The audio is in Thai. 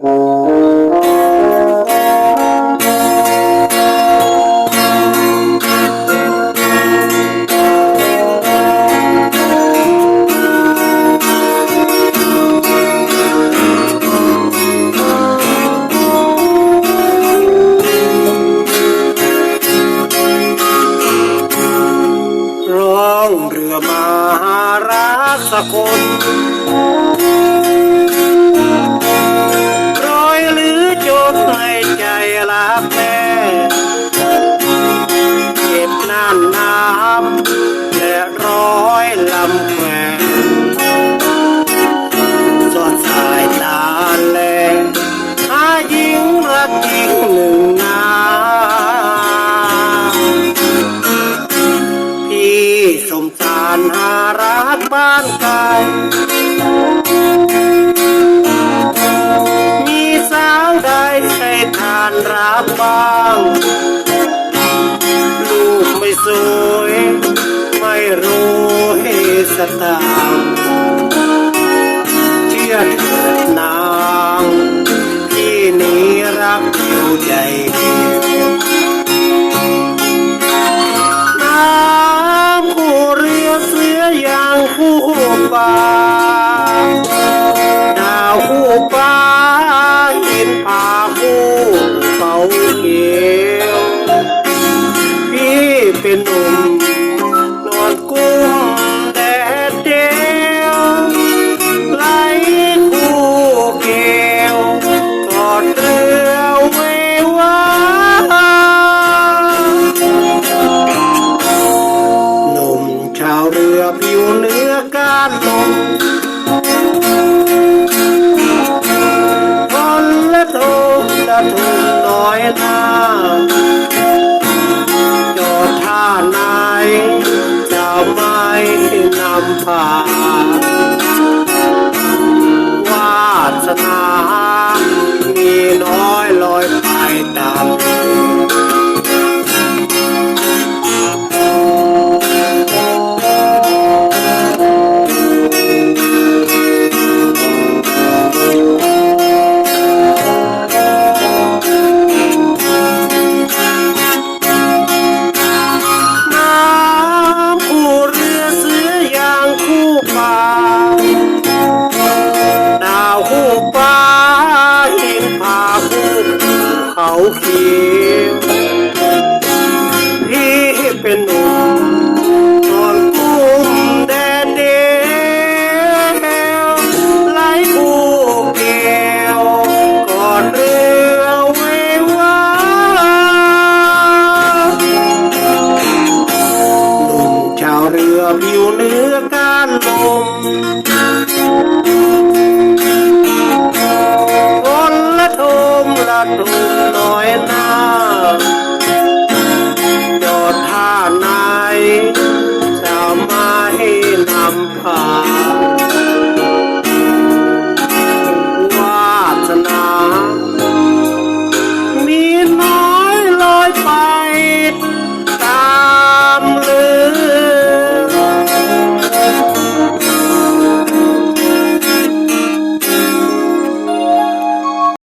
ร้องเรือมาหารักสกุลานไก่มีสาวใดให้ทานรับบ้าง ลูกไม่สวย ไม่รู้เหสตางเชื่อเถิดนาง ที่นี้รักอยู่ใหญ่ 不发。 คนละธูปละธูปน้อยหนาจอดท่าไหนจะไม่นำพาวาสนามีน้อยลอย หูปลาหินผู้เขาเขีย